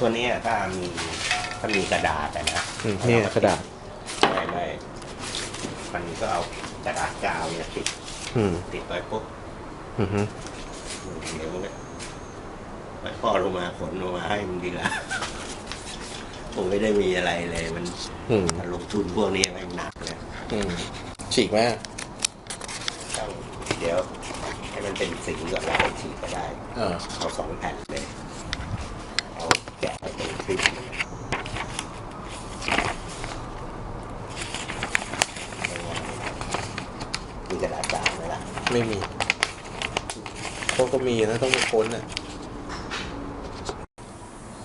ตัวเนี้ยถ้ามีถ้ามีกระดาษอะนะอืมนี่กระดาษ ไม่ไม่มันก็เอากระดาษกาวเนี่ยติดอืมติดไว้ปุ๊บอือฮึเดี๋ยวมันก็ไปพ่อลงมาขนลงมาให้มันดีละผมไม่ได้มีอะไรเลยมันอืมมันลงทุนพวกนี้ไม่งหนักเลยอืมฉีกไหมต้องเดี๋ยวให้มันเป็นสีก่อนแล้วไปฉีดก็ได้ เออเอาสองแผ่นเลยเอาแกะไปเป็นคลิมีกระดาษจาไหมล่ะไม่มีเขาก็มีนะต้องไปค้นอะ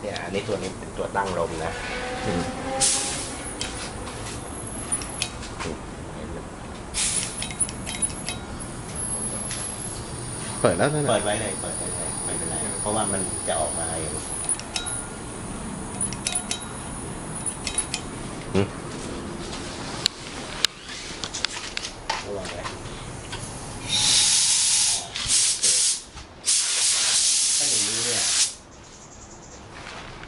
เนี่ยอันนี้ตัวนี้เป็นตัวตั้งลมนะเปิดแล้วนั่นเปิดไว้เลยเปิดไว้เลยไม่เป็นไรเพราะว่ามันจะออกมาเองระวังไว้ถ้าอย่างนี้เนี่ย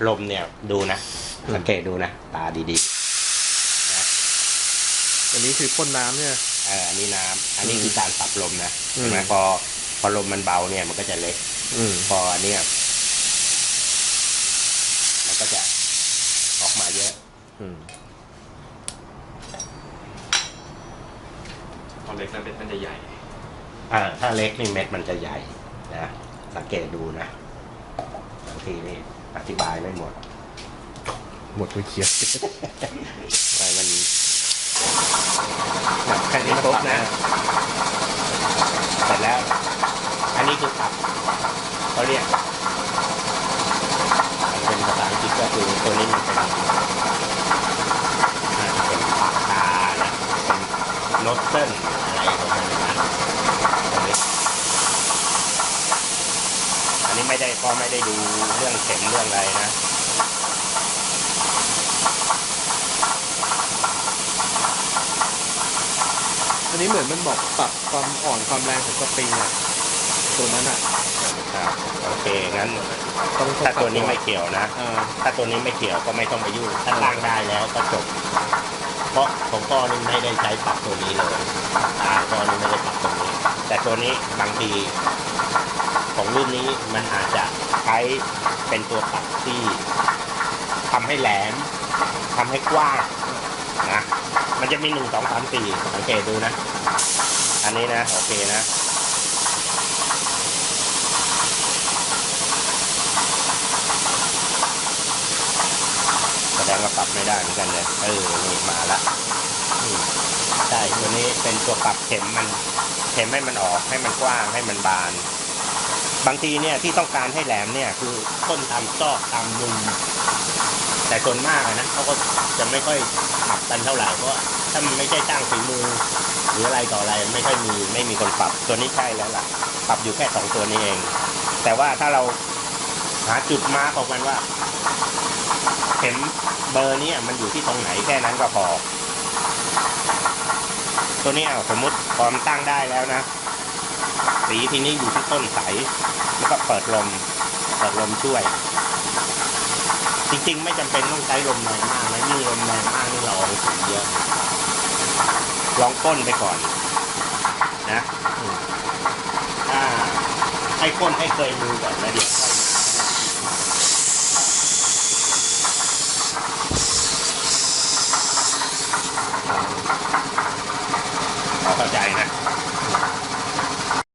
ลมเนี่ยดูนะสังเกตดูนะตาดีอันนี้คือพ่นน้ำเนี่ยๆเอออันนี้น้ำอันนี้คือการปรับลมนะอืมเห็นไหมพอพอลมมันเบาเนี่ยมันก็จะเล็ก อืม พออันเนี่ยมันก็จะออกมาเยอะ อืม ตอนเล็กนั้นเป็นมันจะใหญ่อ่าถ้าเล็กนี่เม็ดมันจะใหญ่นะสังเกตดูนะบางทีนี่อธิบายไม่หมด หมดไปเขียนอะไรมันแบบแค่นี้ปุ๊บนะเสร็จแล้ว อันนี้คือตับเขาเรียกมันเป็นภาษาอังกฤษก็คือตัวนี้มันเป็นน่าจะเป็นตานะเป็นโนตเซิลอะไรประมาณนั้นตัวนี้อั นนี้ไม่ได้ก็ไม่ได้ดูเรื่องเข็มเรื่องอะไรนะอันนี้เหมือนมันบอกปรับความอ่อนความแรงของสปริงอะตัวนั้นอะครับโอเคงั้นต้องถ้าตัวนี้ไม่เกี่ยวนะอ่าถ้าตัวนี้ไม่เกี่ยวก็ไม่ต้องไปยุ่งถ้าตั้งได้แล้วก็จบ เพราะของก้อนี่ไม่ได้ใช้ปรับตัวนี้เลยตาก้อนี่ไม่ได้ปรับตัวนี้ แต่ตัวนี้บางที ของรุ่นนี้มันอาจจะใช้เป็นตัวปรับที่ทำให้แหลมทำให้กว้างนะมันจะมีหนึ่งสองสามสี่สังเกตดูนะ อันนี้นะ โอเคนะแสดงว่าปรับไม่ได้เหมือนกันเลยเออนี่มาละอืมใช่ตัวนี้เป็นตัวปรับเข็มมัน เข็มให้มันออกให้มันกว้างให้มันบาน บางทีเนี่ยที่ต้องการให้แหลมเนี่ยคือต้นตามซอกตามมุมแต่ส่วนมากนะเขาก็จะไม่ค่อยปรับกันเท่าไหร่เพราะถ้ามันไม่ใช่จ้งฝีมือ หรืออะไรต่ออะไรไม่ค่อยมีไม่มีคนปรับตัวนี้ใช่แล้วล่ะ ปรับอยู่แค่สองตัวนี้เอง แต่ว่าถ้าเราหาจุดมาร์กออกมันว่าเข็มเบอร์นี้มันอยู่ที่ตรงไหนแค่นั้นก็พอ ตัวนี้สมมติพอมตั้งได้แล้วนะ สีที่นี่อยู่ที่ต้นใส แล้วก็เปิดลม เปิดลมช่วย จริงๆ ไม่จำเป็นต้องใช้ลมแรงมากนะยิ่งลมแรงมากนี่เราเอาสีเยอะ ลองก้นไปก่อน นะถ้าให้ก้นให้เคยมือก่อนแล้วเดี๋ยวค่อย